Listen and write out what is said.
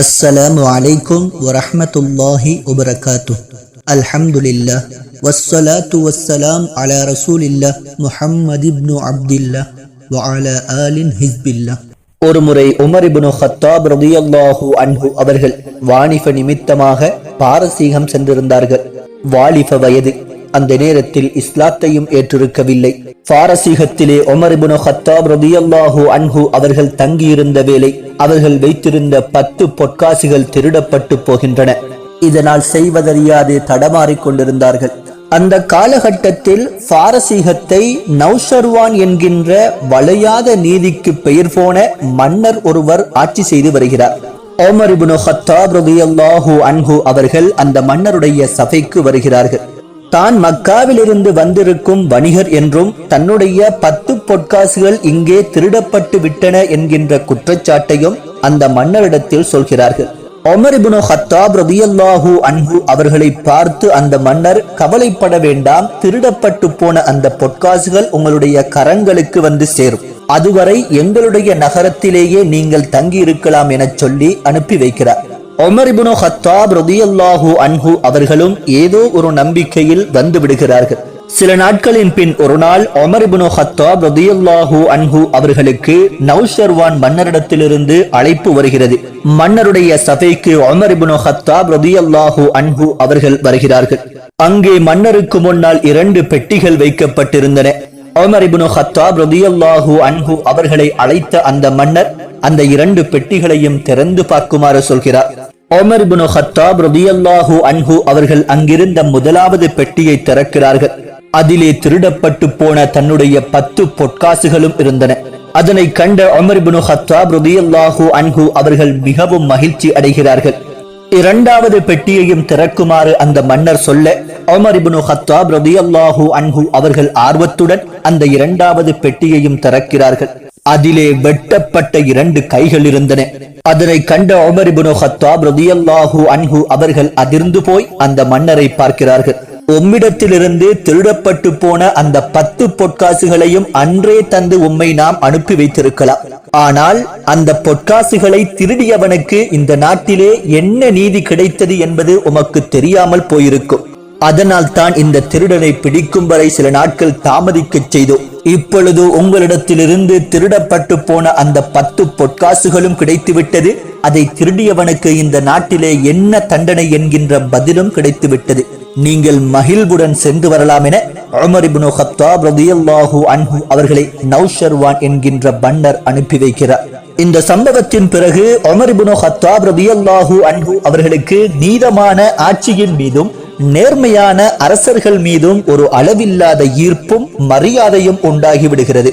அஸ்ஸலாமு அலைக்கும் வரஹமத்துல்லாஹி உபரகாத்து அல்ஹம்துலில்லா வஸ்ஸலாத்து வஸ்ஸலாம் அலா ரசூலில்லா முஹம்மது இப்னு அப்துல்லா வஅலா ஆலின் ஹிஸ்பில்லா ஒரு உமர் இப்னு ஹத்தாப் ரதியல்லாஹு அன்ஹு அவர்கள் வாணிப நிமித்தமாக பாரசீகம் சென்றிருந்தார்கள். வாலிப வயது. அந்த நேரத்தில் இஸ்லாத்தையும் ஏற்றிருக்கவில்லை. பாரசீகத்திலே உமர் இபுனு ஹத்தாப் ரதியல்லாஹு அன்ஹு அவர்கள் தங்கியிருந்த வேலை அவர்கள் வைத்திருந்த பத்து பொற்காசுகள் திருடப்பட்டு போகின்றன. இதனால் செய்வதறியாது தடமாறிக் கொண்டிருந்தார்கள். அந்த காலகட்டத்தில் பாரசீகத்தை நௌஷர்வான் என்கின்ற வளையாத நீதிக்கு பெயர் போன மன்னர் ஒருவர் ஆட்சி செய்து வருகிறார். ஓமர் ஹத்தாப் அன்ஹு அவர்கள் அந்த மன்னருடைய சபைக்கு வருகிறார்கள். தான் மக்காவிலிருந்து வந்திருக்கும் வணிகர் என்றும் தன்னுடைய பத்து பொற்காசுகள் இங்கே திருடப்பட்டு விட்டன என்கின்ற குற்றச்சாட்டையும் அந்த மன்னரிடத்தில் சொல்கிறார்கள். ஒமரிபுனு ஹத்தாப் ரபியல்லாஹூ அன்பு அவர்களை பார்த்து அந்த மன்னர் கவலைப்பட வேண்டாம் திருடப்பட்டு போன அந்த பொற்காசுகள் உங்களுடைய கரங்களுக்கு வந்து சேரும். அதுவரை எங்களுடைய நகரத்திலேயே நீங்கள் தங்கி இருக்கலாம் என சொல்லி அனுப்பி வைக்கிறார். ஒமர் இப்னு ஹத்தாப் ரதியல்லாஹூ அன்ஹு அவர்களும் ஏதோ ஒரு நம்பிக்கையில் வந்து விடுகிறார்கள். சில நாட்களின் பின் ஒரு நாள் ஒமர் இப்னு ஹத்தாப் ரதியல்லாஹு அன்ஹு அவர்களுக்கு நௌஷர்வான் மன்னரிடத்திலிருந்து அழைப்பு வருகிறது. மன்னருடைய சபைக்கு ஒமர் இப்னு ஹத்தாப் ரதியல்லாஹு அன்ஹு அவர்கள் வருகிறார்கள். அங்கே மன்னருக்கு முன்னால் இரண்டு பெட்டிகள் வைக்கப்பட்டிருந்தன. ஒமர் இப்னு ஹத்தாப் ரதியல்லாஹு அன்ஹு அவர்களை அழைத்த அந்த மன்னர் அந்த இரண்டு பெட்டிகளையும் திறந்து பார்க்குமாறு சொல்கிறார். ஒமர் இப்னு ஹத்தாப் ரதியல்லாஹு அன்ஹு அவர்கள் அங்கிருந்த முதலாவது பெட்டியை திறக்கிறார்கள். அதிலே திருடப்பட்டு போன தன்னுடைய பத்து பொற்காசுகளும் இருந்தன. அதனை கண்ட ஒமர் இப்னு ஹத்தாப் ரதியல்லாஹு அன்ஹு அவர்கள் மிகவும் மகிழ்ச்சி அடைகிறார்கள். இரண்டாவது பெட்டியையும் திறக்குமாறு அந்த மன்னர் சொல்ல ஒமர் இப்னு ஹத்தாப் ரதியல்லாஹு அன்ஹு அவர்கள் ஆர்வத்துடன் அந்த இரண்டாவது பெட்டியையும் திறக்கிறார்கள். அதிலே வெட்டப்பட்ட இரண்டு கைகள் இருந்தன. அதனை கண்ட உமரிபுனு ஹத்தாப் ரதியல்லாஹு அன்ஹு அவர்கள் அதிர்ந்து போய் அந்த மன்னரை பார்க்கிறார்கள். உம்மிடத்திலிருந்து திருடப்பட்டு போன அந்த பத்து பொற்காசுகளையும் அன்றே தந்து உம்மை நாம் அனுப்பி வைத்திருக்கலாம். ஆனால் அந்த பொற்காசுகளை திருடியவனுக்கு இந்த நாட்டிலே என்ன நீதி கிடைத்தது என்பது உமக்கு தெரியாமல் போயிருக்கும். அதனால் தான் இந்த திருடனை பிடிக்கும் வரை சில நாட்கள் தாமதிக்கச் செய்தோம் இப்பொழுது உங்களிடத்திலிருந்து திருடப்பட்டு போன அந்த பத்து பொற்காசுகளும் கிடைத்துவிட்டது. அதை திருடியவனுக்கு இந்த நாட்டிலே என்ன தண்டனை என்கின்ற பதிலும் கிடைத்துவிட்டது. நீங்கள் மகிழ்வுடன் சென்று வரலாம் என உமர் இப்னு ஹத்தாப் அன்ஹு அவர்களை நௌஷர்வான் என்கின்ற பண்டர் அனுப்பி வைக்கிறார். இந்த சம்பவத்தின் பிறகு உமர் இப்னு ஹத்தாப் ரலியல்லாஹு அன்ஹு அவர்களுக்கு நீதமான ஆட்சியின் மீதும் நேர்மையான அரசர்கள் மீதும் ஒரு அளவில்லாத ஈர்ப்பும் மரியாதையும் உண்டாகிவிடுகிறது